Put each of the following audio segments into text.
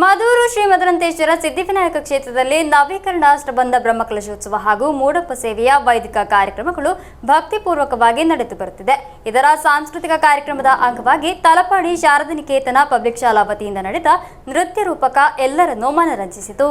ಮಧೂರು ಶ್ರೀ ಮದುರಂತೇಶ್ವರ ಸಿದ್ಧಿವಿನಾಯಕ ಕ್ಷೇತ್ರದಲ್ಲಿ ನವೀಕರಣ ಅಷ್ಟಬಂಧ ಬ್ರಹ್ಮಕಲಶೋತ್ಸವ ಹಾಗೂ ಮೂಡಪ್ಪ ಸೇವೆಯ ವೈದಿಕ ಕಾರ್ಯಕ್ರಮಗಳು ಭಕ್ತಿಪೂರ್ವಕವಾಗಿ ನಡೆದು ಬರುತ್ತಿದೆ. ಇದರ ಸಾಂಸ್ಕೃತಿಕ ಕಾರ್ಯಕ್ರಮದ ಅಂಗವಾಗಿ ತಲಪಾಡಿ ಶಾರದನಿಕೇತನ ಪಬ್ಲಿಕ್ ಶಾಲಾ ವತಿಯಿಂದ ನಡೆದ ನೃತ್ಯ ರೂಪಕ ಎಲ್ಲರನ್ನೂ ಮನರಂಜಿಸಿತು.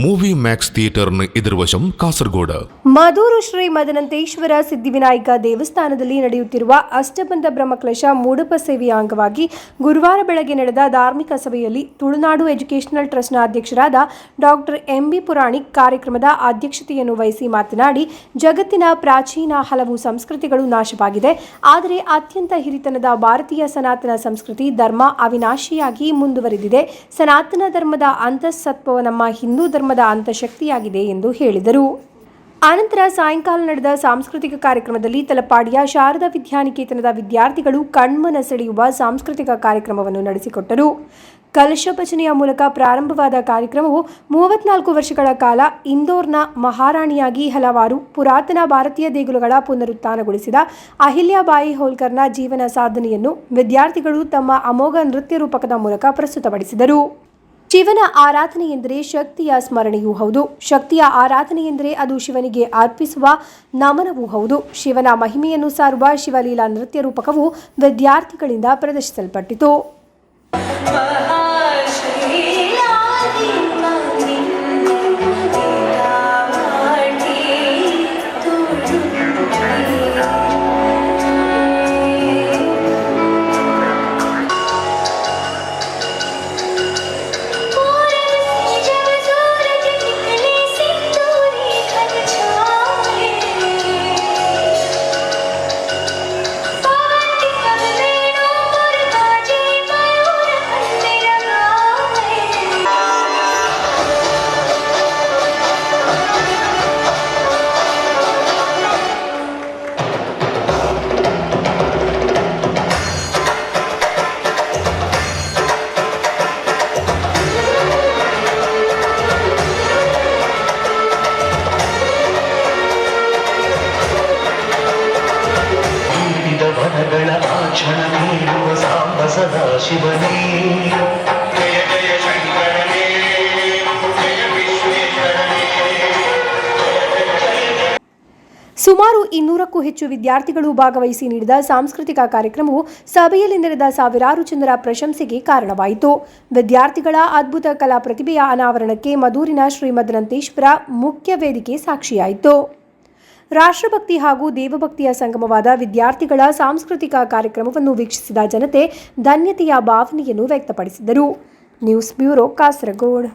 Movie Max ಥಿಯೇಟರ್ನ ಎದುರುವಶಂ ಕಾಸರಗೋಡ. ಮಧೂರು ಶ್ರೀ ಮದನಂತೇಶ್ವರ ಸಿದ್ಧಿವಿನಾಯಕ ದೇವಸ್ಥಾನದಲ್ಲಿ ನಡೆಯುತ್ತಿರುವ ಅಷ್ಟಬಂಧ ಬ್ರಹ್ಮಕಲಶ ಮೂಡಪ ಸೇವೆಯ ಅಂಗವಾಗಿ ಗುರುವಾರ ಬೆಳಗ್ಗೆ ನಡೆದ ಧಾರ್ಮಿಕ ಸಭೆಯಲ್ಲಿ ತುಳುನಾಡು ಎಜುಕೇಷನಲ್ ಟ್ರಸ್ಟ್ನ ಅಧ್ಯಕ್ಷರಾದ ಡಾಕ್ಟರ್ ಎಂಬಿ ಪುರಾಣಿಕ್ ಕಾರ್ಯಕ್ರಮದ ಅಧ್ಯಕ್ಷತೆಯನ್ನು ವಹಿಸಿ ಮಾತನಾಡಿ, ಜಗತ್ತಿನ ಪ್ರಾಚೀನ ಹಲವು ಸಂಸ್ಕೃತಿಗಳು ನಾಶವಾಗಿದೆ. ಆದರೆ ಅತ್ಯಂತ ಹಿರಿತನದ ಭಾರತೀಯ ಸನಾತನ ಸಂಸ್ಕೃತಿ ಧರ್ಮ ಅವಿನಾಶಿಯಾಗಿ ಮುಂದುವರೆದಿದೆ. ಸನಾತನ ಧರ್ಮದ ಅಂತಃಸತ್ವ ನಮ್ಮ ಹಿಂದೂ ಧರ್ಮ ಧರ್ಮದ ಅಂತಃಶಕ್ತಿಯಾಗಿದೆ ಎಂದು ಹೇಳಿದರು. ಆನಂತರ ಸಾಯಂಕಾಲ ನಡೆದ ಸಾಂಸ್ಕೃತಿಕ ಕಾರ್ಯಕ್ರಮದಲ್ಲಿ ತಲಪಾಡಿಯ ಶಾರದಾ ವಿದ್ಯಾನಿಕೇತನದ ವಿದ್ಯಾರ್ಥಿಗಳು ಕಣ್ಮನ ಸೆಳೆಯುವ ಸಾಂಸ್ಕೃತಿಕ ಕಾರ್ಯಕ್ರಮವನ್ನು ನಡೆಸಿಕೊಟ್ಟರು. ಕಲಶ ಭಜನೆಯ ಮೂಲಕ ಪ್ರಾರಂಭವಾದ ಕಾರ್ಯಕ್ರಮವು ಮೂವತ್ನಾಲ್ಕು ವರ್ಷಗಳ ಕಾಲ ಇಂದೋರ್ನ ಮಹಾರಾಣಿಯಾಗಿ ಹಲವಾರು ಪುರಾತನ ಭಾರತೀಯ ದೇಗುಲಗಳ ಪುನರುತ್ಥಾನಗೊಳಿಸಿದ ಅಹಿಲ್ಯಾಬಾಯಿ ಹೋಲ್ಕರ್ನ ಜೀವನ ಸಾಧನೆಯನ್ನು ವಿದ್ಯಾರ್ಥಿಗಳು ತಮ್ಮ ಅಮೋಘ ನೃತ್ಯ ರೂಪಕದ ಮೂಲಕ ಪ್ರಸ್ತುತಪಡಿಸಿದರು. ಶಿವನ ಆರಾಧನೆ ಎಂದರೆ ಶಕ್ತಿಯ ಸ್ಮರಣೆಯೂ ಹೌದು. ಶಕ್ತಿಯ ಆರಾಧನೆ ಎಂದರೆ ಅದು ಶಿವನಿಗೆ ಅರ್ಪಿಸುವ ನಮನವೂ ಹೌದು. ಶಿವನ ಮಹಿಮೆಯನ್ನು ಸಾರುವ ಶಿವಲೀಲಾ ನೃತ್ಯ ರೂಪಕವು ವಿದ್ಯಾರ್ಥಿಗಳಿಂದ ಪ್ರದರ್ಶಿಸಲ್ಪಟ್ಟಿತು. ನೀಡುವ ಸಾಂಬ ಸದಾ ಶಿವನೇ. ಜಯ ಜಯ ಶಂಕರನೇ ಜಯ ವಿಶ್ವೇಶ್ವರನೇ. ಸುಮಾರು ಇನ್ನೂರಕ್ಕೂ ಹೆಚ್ಚು ವಿದ್ಯಾರ್ಥಿಗಳು ಭಾಗವಹಿಸಿ ನೀಡಿದ ಸಾಂಸ್ಕೃತಿಕ ಕಾರ್ಯಕ್ರಮವು ಸಭೆಯಲ್ಲಿ ನೆರೆದ ಸಾವಿರಾರು ಜನರ ಪ್ರಶಂಸೆಗೆ ಕಾರಣವಾಯಿತು. ವಿದ್ಯಾರ್ಥಿಗಳ ಅದ್ಭುತ ಕಲಾ ಪ್ರತಿಭೆಯ ಅನಾವರಣಕ್ಕೆ ಮಧೂರಿನ ಶ್ರೀಮದನಂತೇಶ್ವರ ಮುಖ್ಯ ವೇದಿಕೆ ಸಾಕ್ಷಿಯಾಯಿತು. ರಾಷ್ಟ್ರಭಕ್ತಿ ಹಾಗೂ ದೇವಭಕ್ತಿಯ ಸಂಗಮವಾದ ವಿದ್ಯಾರ್ಥಿಗಳ ಸಾಂಸ್ಕೃತಿಕ ಕಾರ್ಯಕ್ರಮವನ್ನು ವೀಕ್ಷಿಸಿದ ಜನತೆ ಧನ್ಯತೆಯ ಭಾವನೆಯನ್ನು ವ್ಯಕ್ತಪಡಿಸಿದರು. News bureau Kasaragod.